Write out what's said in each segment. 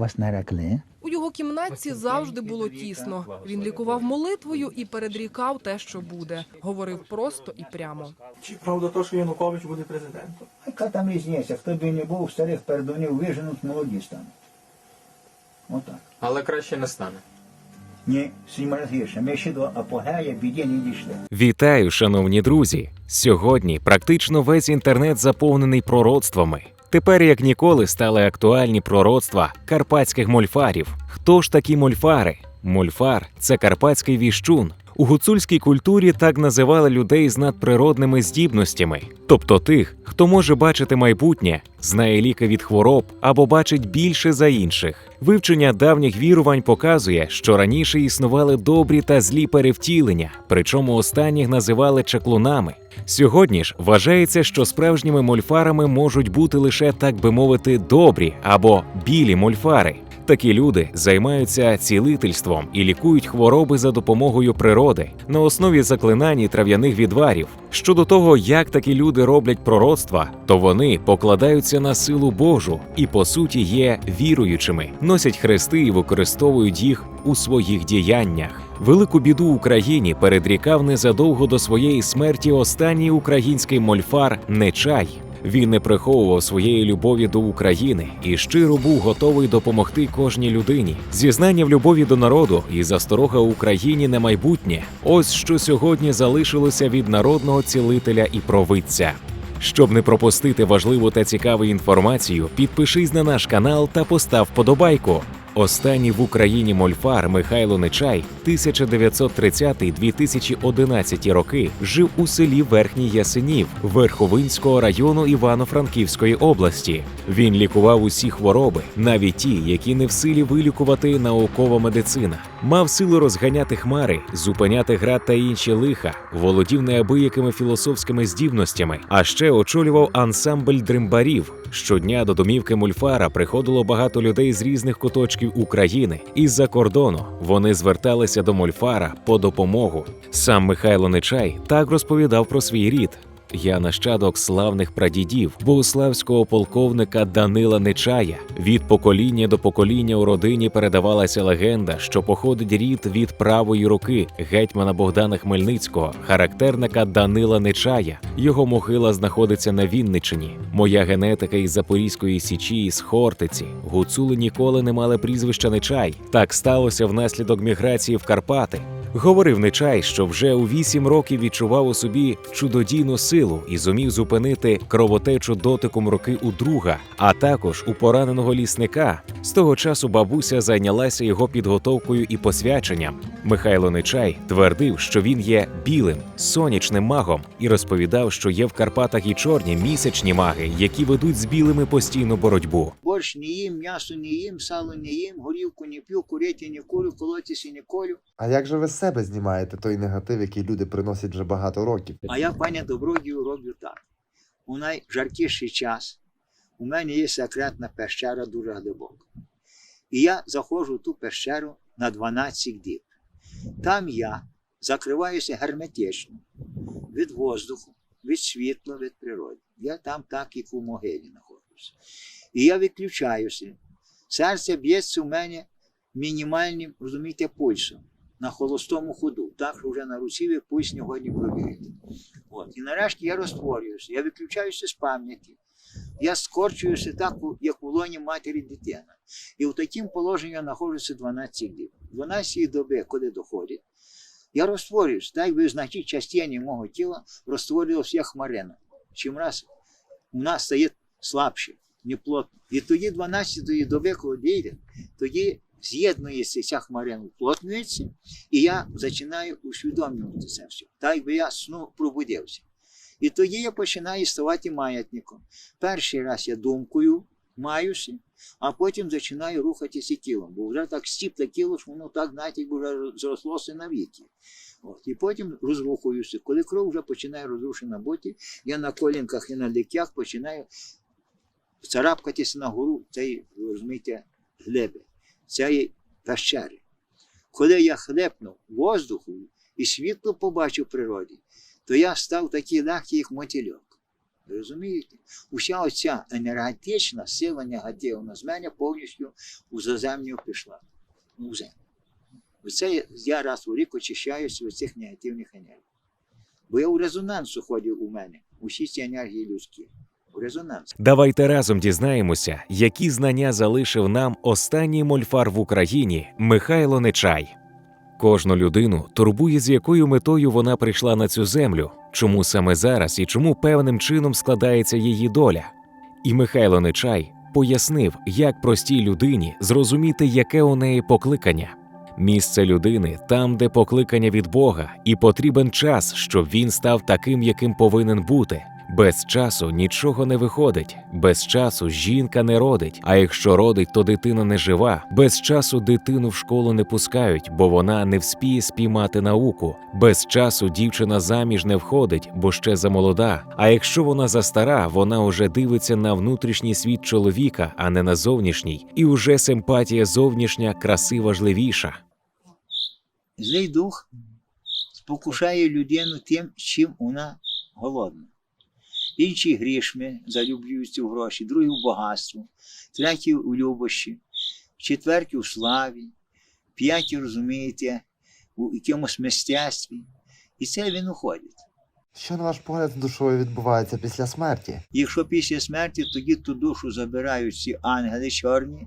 Вас нарекли? У його кімнатці завжди було тісно. Він лікував молитвою і передрікав те, що буде. Говорив просто і прямо. Чи правда то, що Янукович буде президентом? Яка там різниця? Хто б і не був, старих пердунів виженуть, молоді стануть. Отак. Але краще не стане. Ні, гірше. Ми ще до апогея біді не дійшли. Вітаю, шановні друзі! Сьогодні практично весь інтернет заповнений пророцтвами. Тепер як ніколи стали актуальні пророцтва карпатських мольфарів. Хто ж такі мольфари? Мольфар це карпатський віщун. У гуцульській культурі так називали людей з надприродними здібностями, тобто тих, хто може бачити майбутнє, знає ліки від хвороб або бачить більше за інших. Вивчення давніх вірувань показує, що раніше існували добрі та злі перевтілення, причому останніх називали чаклунами. Сьогодні ж вважається, що справжніми мольфарами можуть бути лише, так би мовити, добрі або білі мольфари. Такі люди займаються цілительством і лікують хвороби за допомогою природи на основі заклинань і трав'яних відварів. Щодо того, як такі люди роблять пророцтва, то вони покладаються на силу Божу і по суті є віруючими, носять хрести і використовують їх у своїх діяннях. Велику біду Україні передрікав незадовго до своєї смерті останній український мольфар Нечай. Він не приховував своєї любові до України і щиро був готовий допомогти кожній людині. Зізнання в любові до народу і засторога Україні на майбутнє. Ось що сьогодні залишилося від народного цілителя і провидця. Щоб не пропустити важливу та цікаву інформацію, підпишись на наш канал та постав вподобайку. Останній в Україні мольфар Михайло Нечай 1930-2011 роки жив у селі Верхній Ясенів Верховинського району Івано-Франківської області. Він лікував усі хвороби, навіть ті, які не в силі вилікувати наукова медицина. Мав силу розганяти хмари, зупиняти град та інші лиха, володів неабиякими філософськими здібностями, а ще очолював ансамбль дримбарів. Щодня до домівки мульфара приходило багато людей з різних куточків України із-за кордону. Вони зверталися до мольфара по допомогу. Сам Михайло Нечай так розповідав про свій рід. Я нащадок славних прадідів, богославського полковника Данила Нечая. Від покоління до покоління у родині передавалася легенда, що походить рід від правої руки гетьмана Богдана Хмельницького, характерника Данила Нечая. Його могила знаходиться на Вінничині. Моя генетика із Запорізької січі із Хортиці. Гуцули ніколи не мали прізвища Нечай. Так сталося внаслідок міграції в Карпати. Говорив Нечай, що вже у вісім років відчував у собі чудодійну силу і зумів зупинити кровотечу дотиком руки у друга, а також у пораненого лісника. З того часу бабуся зайнялася його підготовкою і посвяченням. Михайло Нечай твердив, що він є білим, сонячним магом, і розповідав, що є в Карпатах і чорні місячні маги, які ведуть з білими постійну боротьбу. Борщ не їм, м'ясо не їм, сало не їм, горілку не п'ю, курити не курю, колотися не колю. А як же ви з себе знімаєте той негатив, який люди приносять вже багато років? А я, пані добродію, роблю так. У найжаркіший час у мене є секретна пещера дуже глибока. І я заходжу в ту пещеру на 12 діб. Там я закриваюся герметично від воздуху, від світла, від природи. Я там так, як у могилі знаходжуся. І я виключаюся. Серце б'ється у мене мінімальним, розумієте, пульсом на холостому ходу. Так що вже на руці ви пульс не провірити. От. І нарешті я розтворююся, я виключаюся з пам'яті. Я скорчуюся так, як у лоні матері дитина. І в такому положенні я знаходжуся 12 діб. 12 доби, коли доходить, я розтворююсь, так якби значить частині мого тіла розтворювався як хмарина. Чим раз у нас стає слабше, неплотно. І тоді 12 доби, коли дійде, тоді з'єднується ця хмарина, уплотнюється, і я починаю усвідомлювати це все. Так якби я сну пробудився. І тоді я починаю ставати маятником. Перший раз я думкою маюся, а потім починаю рухатися тілом, бо вже так стіпле тіло, що воно так, якби вже зрослося навіки. От. І потім розрухуюся. Коли кров вже починає розрушена бути, я на колінках і на ліктях починаю царапкатися на гору цієї, розумієте, глеби, цієї пещери. Коли я хлепнув воздуху і світло побачив в природі, то я став такий легкий, як мотильок. Розумієте? Уся оця енергетична сила негативна з мене повністю у заземлю пішла. У землю. Оце я раз у рік очищаюся від цих негативних енергій. Бо я у резонансу ходив у мене, усі ці енергії людські. Резонанс. Давайте разом дізнаємося, які знання залишив нам останній мольфар в Україні Михайло Нечай. Кожну людину турбує, з якою метою вона прийшла на цю землю, чому саме зараз і чому певним чином складається її доля. І Михайло Нечай пояснив, як простій людині зрозуміти, яке у неї покликання. Місце людини там, де покликання від Бога, і потрібен час, щоб він став таким, яким повинен бути. Без часу нічого не виходить, без часу жінка не родить. А якщо родить, то дитина не жива. Без часу дитину в школу не пускають, бо вона не вспіє спіймати науку. Без часу дівчина заміж не входить, бо ще замолода. А якщо вона застара, вона уже дивиться на внутрішній світ чоловіка, а не на зовнішній, і уже симпатія зовнішня краси важливіша. Злий дух спокушає людину тим, чим вона голодна. Інші грішми залюблюються в гроші, другі в багатство, треті у любощі, четверті у славі, п'яті, розумієте, у якомусь мистецтві. І це він уходить. Що на ваш погляд з душою відбувається після смерті? Якщо після смерті, тоді ту душу забирають ці ангели чорні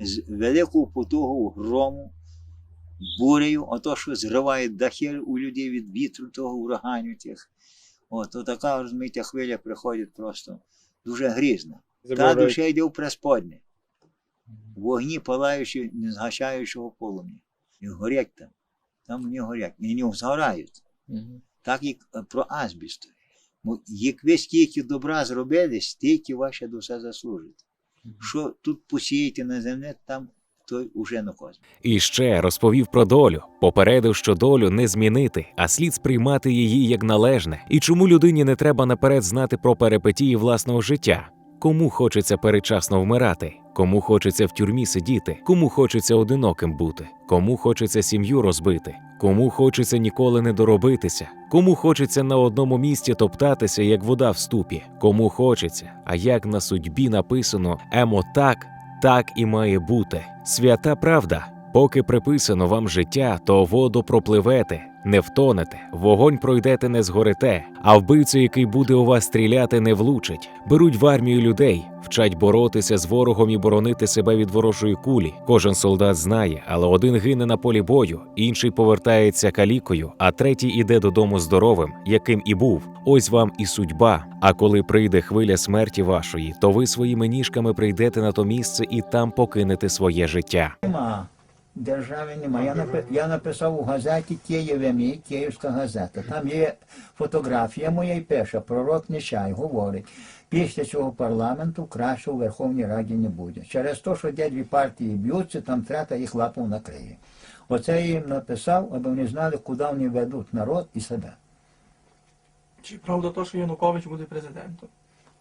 з великою потугою грому, бурею, ото що зриває дахи у людей від вітру того ураганю тих. От, то така, розумієте, хвиля приходить просто дуже грізна. Та душа йде в пресподне, в вогні палаючи, не згасаючого полум'я. І горять там. Там вони горять. І не згорають. Так як е, про азбіст. Як ви стільки добра зробили, стільки ваше душа заслужить. Що тут посієте на землі, там той уже на космі. І ще розповів про долю, попередив, що долю не змінити, а слід сприймати її як належне, і чому людині не треба наперед знати про перипетії власного життя. Кому хочеться передчасно вмирати, кому хочеться в тюрмі сидіти, кому хочеться одиноким бути, кому хочеться сім'ю розбити, кому хочеться ніколи не доробитися, кому хочеться на одному місці топтатися, як вода в ступі, кому хочеться, а як на судьбі написано емо так, так і має бути. Свята правда. Поки приписано вам життя, то воду пропливете, не втонете, вогонь пройдете, не згорите, а вбивцю, який буде у вас стріляти, не влучить. Беруть в армію людей, вчать боротися з ворогом і боронити себе від ворожої кулі. Кожен солдат знає, але один гине на полі бою, інший повертається калікою, а третій іде додому здоровим, яким і був. Ось вам і судьба. А коли прийде хвиля смерті вашої, то ви своїми ніжками прийдете на то місце і там покинете своє життя. Нема. Держави нема. Я, напи... я написав у газеті Києві, Київська газета. Там є фотографія моя і пише, пророк Нечай говорить, після цього парламенту краще у Верховній Раді не буде. Через те, що де дві партії б'ються, там трета їх лапу накриє. Оце я їм написав, аби вони знали, куди вони ведуть народ і себе. Чи правда то, що Янукович буде президентом?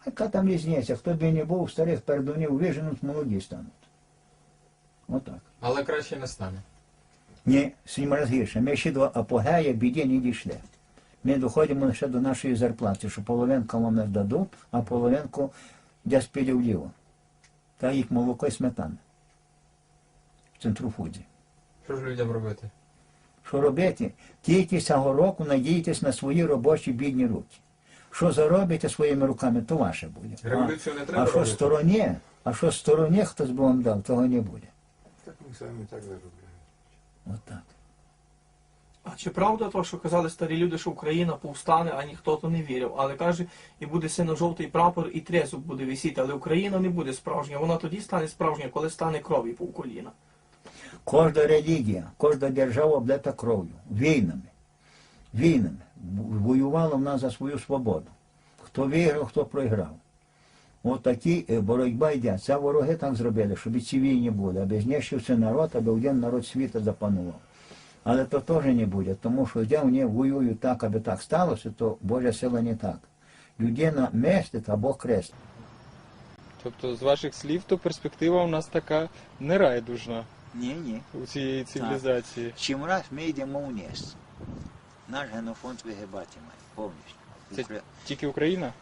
А яка там різниця? Хто б і не був, старих пердунів виженуть, молоді стануть. Отак. Але краще не стане. Ні, сім разів гірше. Ми ще до апогея біді не дійшли. Ми доходимо лише до нашої зарплати, що половинку вам не дадуть, а половинку десь піде вліво. Та їх молоко і сметана. В центруфуді. Що ж людям робити? Що робити? Тільки цього року надійтесь на свої робочі бідні руки. Що заробите своїми руками, то ваше буде. А, Революцію не треба а що стороні, а що стороні хтось би вам дав, того не буде. Так ми самі так заробляємо. Отак. А чи правда то, що казали старі люди, що Україна повстане, а ніхто то не вірив? Але каже, і буде сино-жовтий прапор, і трезуб буде висіти, але Україна не буде справжня. Вона тоді стане справжня, коли стане крові по коліна. Кожна релігія, кожна держава облета кров'ю, війнами. Війнами. Воювала в нас за свою свободу. Хто виграв, хто програв. От такі е, боротьба йде. Це вороги так зробили, щоб і ці війни були, аби знищився народ, аби один народ світу запанував. Але то теж не буде, тому що де вони воюють так, аби так сталося, то Божа сила не так. Людина мстить або крест. Тобто, з ваших слів, то перспектива у нас така нерайдужна Ні, ні. у цієї цивілізації. Чим раз ми йдемо вниз. Наш генофонд вигибати має повністю. Це Укра- Тільки Україна?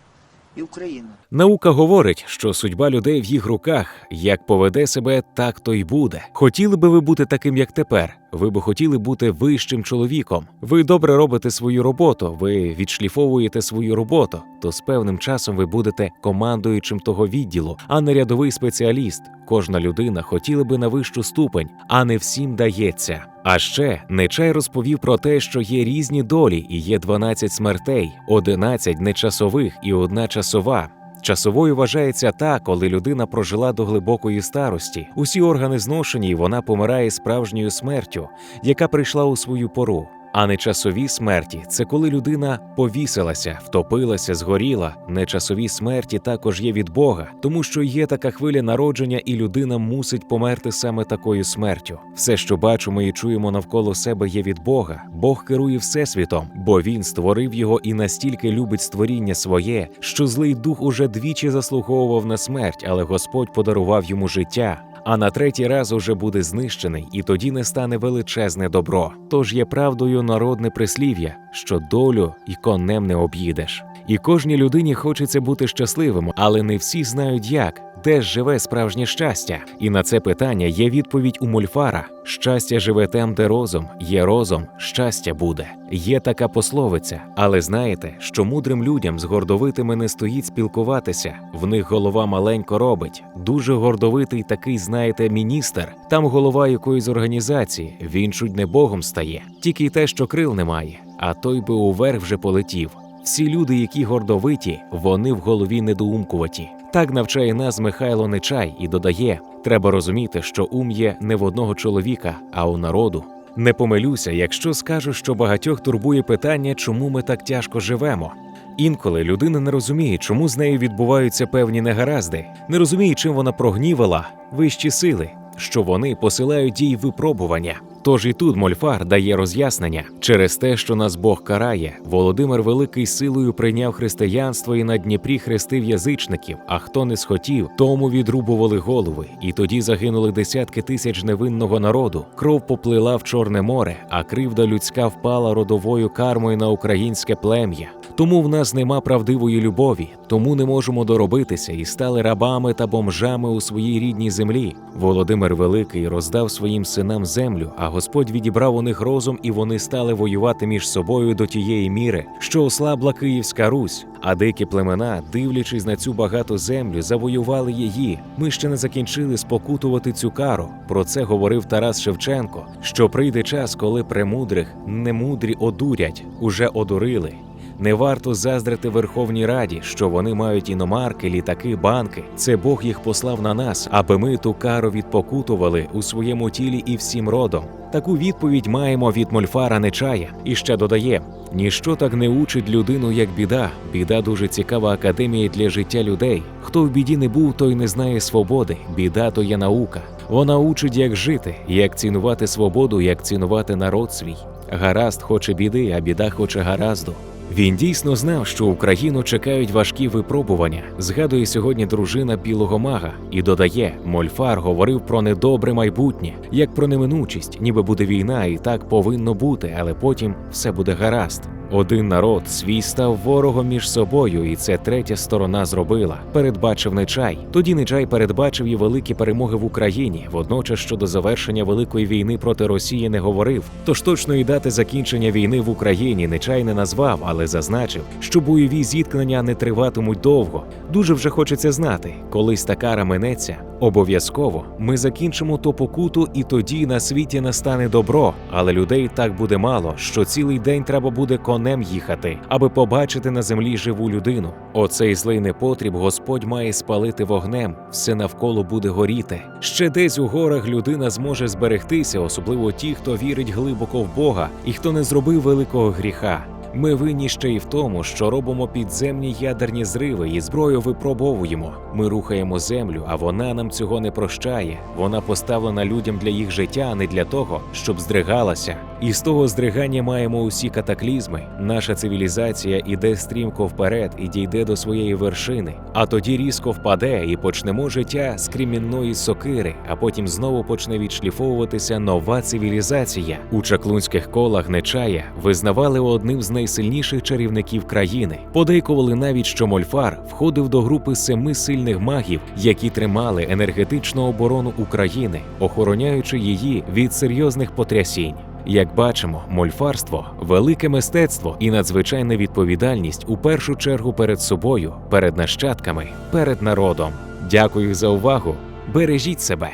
І Україна. Наука говорить, що судьба людей в їх руках, як поведе себе, так то й буде. Хотіли би ви бути таким, як тепер? Ви би хотіли бути вищим чоловіком. Ви добре робите свою роботу, ви відшліфовуєте свою роботу. То з певним часом ви будете командуючим того відділу, а не рядовий спеціаліст. Кожна людина хотіла би на вищу ступень, а не всім дається. А ще Нечай розповів про те, що є різні долі, і є 12 смертей, 11 нечасових і одна часова. Часовою вважається та, коли людина прожила до глибокої старості. Усі органи зношені, і вона помирає справжньою смертю, яка прийшла у свою пору. А нечасові смерті це коли людина повісилася, втопилася, згоріла. Нечасові смерті також є від Бога, тому що є така хвиля народження, і людина мусить померти саме такою смертю. Все, що бачимо і чуємо навколо себе, є від Бога. Бог керує всесвітом, бо він створив його і настільки любить створіння своє, що злий дух уже двічі заслуговував на смерть, але Господь подарував йому життя. А на третій раз уже буде знищений, і тоді не стане величезне добро. Тож є правдою народне прислів'я, що долю і конем не об'їдеш. І кожній людині хочеться бути щасливим, але не всі знають як, де ж живе справжнє щастя. І на це питання є відповідь у Мольфара: щастя живе там, де розум, є розум, щастя буде. Є така пословиця, але знаєте, що мудрим людям з гордовитими не стоїть спілкуватися. В них голова маленько робить. Дуже гордовитий такий, знаєте, міністр. Там голова якоїсь організації. Він чуть не богом стає. Тільки й те, що крил немає, а той би уверх вже полетів. Всі люди, які гордовиті, вони в голові недоумкуваті. Так навчає нас Михайло Нечай і додає: треба розуміти, що ум є не в одного чоловіка, а у народу. Не помилюся, якщо скажу, що багатьох турбує питання, чому ми так тяжко живемо. Інколи людина не розуміє, чому з нею відбуваються певні негаразди, не розуміє, чим вона прогнівала вищі сили, що вони посилають їй випробування. Тож і тут Мольфар дає роз'яснення через те, що нас Бог карає. Володимир Великий силою прийняв християнство і на Дніпрі хрестив язичників. А хто не схотів, тому відрубували голови. І тоді загинули десятки тисяч невинного народу. Кров поплила в Чорне море, а кривда людська впала родовою кармою на українське плем'я. Тому в нас нема правдивої любові, тому не можемо доробитися і стали рабами та бомжами у своїй рідній землі. Володимир Великий роздав своїм синам землю, а Господь відібрав у них розум, і вони стали воювати між собою до тієї міри, що ослабла Київська Русь. А дикі племена, дивлячись на цю багату землю, завоювали її. Ми ще не закінчили спокутувати цю кару. Про це говорив Тарас Шевченко. Що прийде час, коли премудрих немудрі одурять, уже одурили. Не варто заздрити Верховній Раді, що вони мають іномарки, літаки, банки. Це Бог їх послав на нас, аби ми ту кару відпокутували у своєму тілі і всім родом. Таку відповідь маємо від Мольфара Нечая. І ще додає: ніщо так не учить людину, як біда. Біда дуже цікава академія для життя людей. Хто в біді не був, той не знає свободи. Біда то є наука. Вона учить, як жити, як цінувати свободу, як цінувати народ свій. Гаразд хоче біди, а біда хоче гаразду. Він дійсно знав, що Україну чекають важкі випробування. Згадує сьогодні дружина білого мага і додає: Мольфар говорив про недобре майбутнє, як про неминучість, ніби буде війна, і так повинно бути, але потім все буде гаразд. Один народ свій став ворогом між собою, і це третя сторона зробила. Передбачив Нечай. Тоді Нечай передбачив і великі перемоги в Україні. Водночас щодо завершення великої війни проти Росії не говорив. Тож точної дати закінчення війни в Україні Нечай не назвав, але зазначив, що бойові зіткнення не триватимуть довго. Дуже вже хочеться знати, колись та кара минеться. Обов'язково ми закінчимо ту покуту, і тоді на світі настане добро. Але людей так буде мало, що цілий день треба буде конем їхати, аби побачити на землі живу людину. Оцей злий непотріб Господь має спалити вогнем, все навколо буде горіти. Ще десь у горах людина зможе зберегтися, особливо ті, хто вірить глибоко в Бога і хто не зробив великого гріха. Ми винні ще й в тому, що робимо підземні ядерні зриви і зброю випробовуємо. Ми рухаємо землю, а вона нам цього не прощає. Вона поставлена людям для їх життя, а не для того, щоб здригалася. І з того здригання маємо усі катаклізми. Наша цивілізація іде стрімко вперед і дійде до своєї вершини, а тоді різко впаде і почнемо життя з кремінної сокири, а потім знову почне відшліфовуватися нова цивілізація. У чаклунських колах Нечая визнавали одним з найсильніших чарівників країни. Подейкували навіть, що Мольфар входив до групи семи сильних магів, які тримали енергетичну оборону України, охороняючи її від серйозних потрясінь. Як бачимо, мольфарство велике мистецтво і надзвичайна відповідальність у першу чергу перед собою, перед нащадками, перед народом. Дякую за увагу. Бережіть себе.